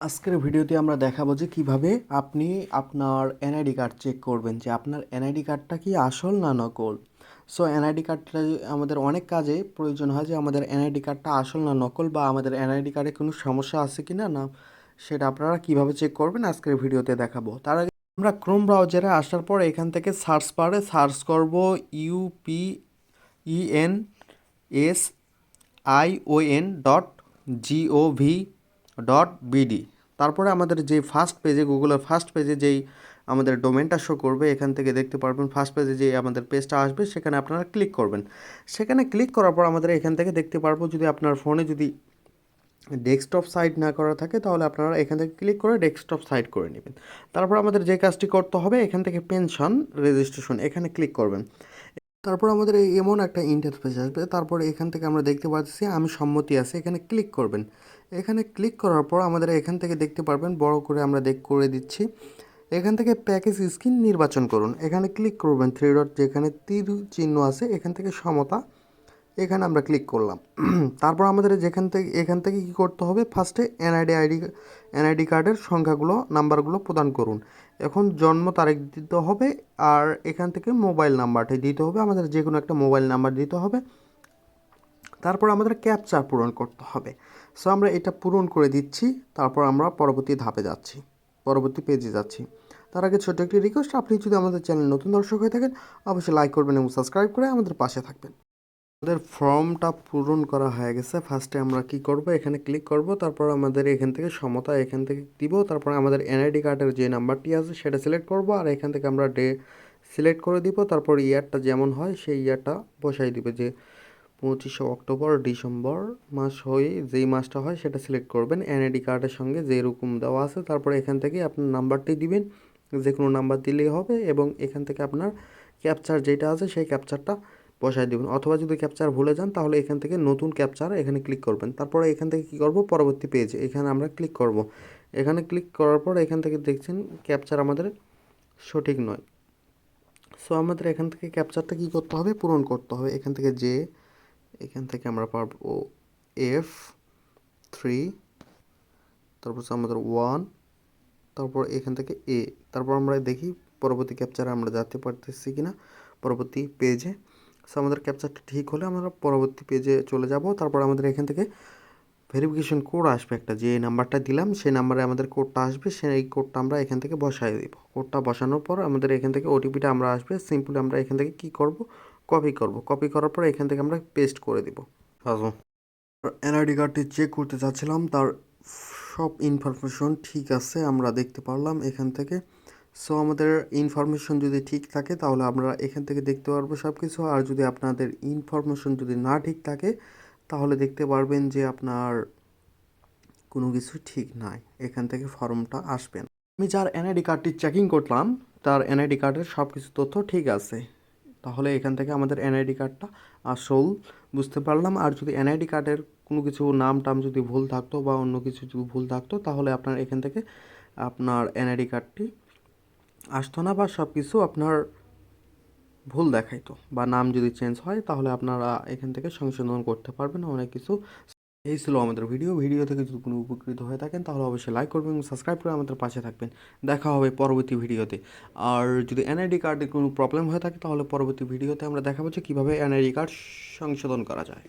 আজকের ভিডিওতে আমরা দেখাবো যে কীভাবে আপনি আপনার এনআইডি কার্ড চেক করবেন যে আপনার এনআইডি কার্ডটা কি আসল না নকল। সো এনআইডি কার্ডটা আমাদের অনেক কাজে প্রয়োজন হয় যে আমাদের এনআইডি কার্ডটা আসল না নকল বা আমাদের এনআইডি কার্ডে কোনো সমস্যা আছে কি না না সেটা আপনারা কীভাবে চেক করবেন আজকের ভিডিওতে দেখাবো। তার আগে আমরা ক্রোম ব্রাউজারে আসার পর এখান থেকে সার্চ পারে সার্চ করব U P E N S I O N dot G O V dot B D তারপরে আমাদের যে ফার্স্ট পেজে গুগলের ফার্স্ট পেজে যেই আমাদের ডোমেনটা শো করবে, এখান থেকে দেখতে পারবেন ফার্স্ট পেজে যে আমাদের পেজটা আসবে, সেখানে আপনারা ক্লিক করবেন। সেখানে ক্লিক করার পর আমাদের এখান থেকে দেখতে পারব, যদি আপনার ফোনে যদি ডেস্কটপ সাইট না করা থাকে, তাহলে আপনারা এখান থেকে ক্লিক করে ডেস্কটপ সাইট করে নেবেন। তারপর আমাদের যে কাজটি করতে হবে, এখান থেকে পেনশন রেজিস্ট্রেশন এখানে ক্লিক করবেন। তারপর আমাদের এমন একটা ইন্টারফেস আসবে, তারপরে এখান থেকে আমরা দেখতে পাচ্ছি, আমি সম্মতি আছে, এখানে ক্লিক করবেন। এখানে ক্লিক করার পর আমাদের এখান থেকে দেখতে পারবেন, বড় করে আমরা দেখ, করে দিচ্ছি। এখান থেকে প্যাকেজ স্কিন নির্বাচন করুন। এখানে ক্লিক করবেন থ্রি ডট যেখানে তীর চিহ্ন আছে, এখান থেকে সমতা, এখানে আমরা ক্লিক করলাম। তারপর আমাদের যেখান থেকে, এখান থেকে কী করতে হবে? ফার্স্টে এনআইডি আইডি এনআইডি কার্ডের সংখ্যাগুলো নাম্বারগুলো প্রদান করুন। এখন জন্ম তারিখ দিতে হবে আর এখান থেকে মোবাইল নাম্বারটি দিতে হবে। আমাদের যে কোনো একটা মোবাইল নাম্বার দিতে হবে। তারপর আমাদের ক্যাপচার পূরণ করতে হবে। সো আমরা এটা পূরণ করে দিচ্ছি, তারপর আমরা পরবর্তী ধাপে যাচ্ছি, পরবর্তী পেজে যাচ্ছি। তার আগে ছোট্ট একটি রিকোয়েস্ট আপনি যদি আমাদের চ্যানেল নতুন দর্শক হয়ে থাকেন, অবশ্যই লাইক করবেন এবং সাবস্ক্রাইব করে আমাদের পাশে থাকবেন। আমাদের ফর্মটা পূরণ করা হয়ে গেছে। ফার্স্টে আমরা কি করব? এখানে ক্লিক করব, তারপর আমাদের এখান থেকে সমতা এখান থেকে দিব, তারপর আমাদের এনআইডি কার্ডের যে নাম্বারটি আছে, সেটা সিলেক্ট করব, আর এখান থেকে আমরা ডে সিলেক্ট করে দিব, তারপর ইয়ারটা যেমন হয়, সেই ইয়ারটা বসাই দিবে যে পঁচিশে অক্টোবর, ডিসেম্বর মাস হয়ে যেই মাসটা হয় সেটা সিলেক্ট করবেন। এনআইডি কার্ডের সঙ্গে যেরকম দেওয়া আছে, তারপরে এখান থেকে আপনার নাম্বারটি দিবেন, যে কোনো নাম্বার দিলেই হবে এবং এখান থেকে আপনার ক্যাপচার যেটা আছে সেই ক্যাপচারটা বসাই দেবেন। অথবা যদি ক্যাপচার ভুলে যান, তাহলে এখান থেকে নতুন ক্যাপচার এখানে ক্লিক করবেন। তারপরে এখান থেকে কী করব? পরবর্তী পেজ এখানে আমরা ক্লিক করব। এখানে ক্লিক করার পর এখান থেকে দেখছেন ক্যাপচার আমাদের সঠিক নয়। সো আমাদের এখান থেকে ক্যাপচারটা কী করতে হবে? পূরণ করতে হবে। এখান থেকে যে এখান থেকে আমরা পারব এফ থ্রি তারপর আমাদের ওয়ান তারপর এখান থেকে এ তারপর আমরা দেখি পরবর্তী ক্যাপচারে আমরা যেতে পারতেছি কিনা, পরবর্তী পেজে সো আমাদের ক্যাপচারটা ঠিক হলে আমরা পরবর্তী পেজে চলে যাব, তারপর আমাদের এখান থেকে ভেরিফিকেশন কোড আসবে একটা, যে নাম্বারটা দিলাম, সেই নাম্বারে আমাদের কোডটা আসবে, সেই কোডটা আমরা এখান থেকে বসাই দিব। কোডটা বসানোর পর আমাদের এখান থেকে ওটিপিটা আমরা আসবে সিম্পলি আমরা এখান থেকে কি করব? কপি করব। কপি করার পর এখান থেকে আমরা পেস্ট করে দিব। এনআইডি কার্ডটি চেক করতে চাচ্ছিলাম। তার সব ইনফরমেশন ঠিক আছে আমরা দেখতে পারলাম এখান থেকে। সো আমাদের ইনফরমেশন যদি ঠিক থাকে তাহলে আমরা এখান থেকে দেখতে পারব সব কিছু আর যদি আপনাদের ইনফরমেশন যদি না ঠিক থাকে তাহলে দেখতে পারবেন যে আপনার কোনো কিছু ঠিক নাই। এখান থেকে ফর্মটা আসবেন আমি যার এনআইডি কার্ডটি চেকিং করলাম তার এনআইডি কার্ডের সব কিছু তথ্য ঠিক আছে। তাহলে এখান থেকে আমাদের এনআইডি কার্ডটা আসল বুঝতে পারলাম। আর যদি এনআইডি কার্ডের কোনো কিছু নাম টাম যদি ভুল থাকতো বা অন্য কিছু যদি ভুল থাকতো, তাহলে আপনার এখান থেকে আপনার এনআইডি কার্ডটি আসতো না বা সব কিছু আপনার ভুল দেখাইতো বা নাম যদি চেঞ্জ হয়, তাহলে আপনারা এখান থেকে সংশোধন করতে পারবেন। অনেক কিছু এই ছিল আমাদের ভিডিও ভিডিও থেকে যদি কোনো উপকৃত হয়ে থাকেন, তাহলে অবশ্যই লাইক করবেন এবং সাবস্ক্রাইব করে আমাদের পাশে থাকবেন। দেখা হবে পরবর্তী ভিডিওতে আর যদি এনআইডি কার্ডের কোনো প্রবলেম হয়ে থাকে, তাহলে পরবর্তী ভিডিওতে আমরা দেখাবো যে কীভাবে এনআইডি কার্ড সংশোধন করা যায়।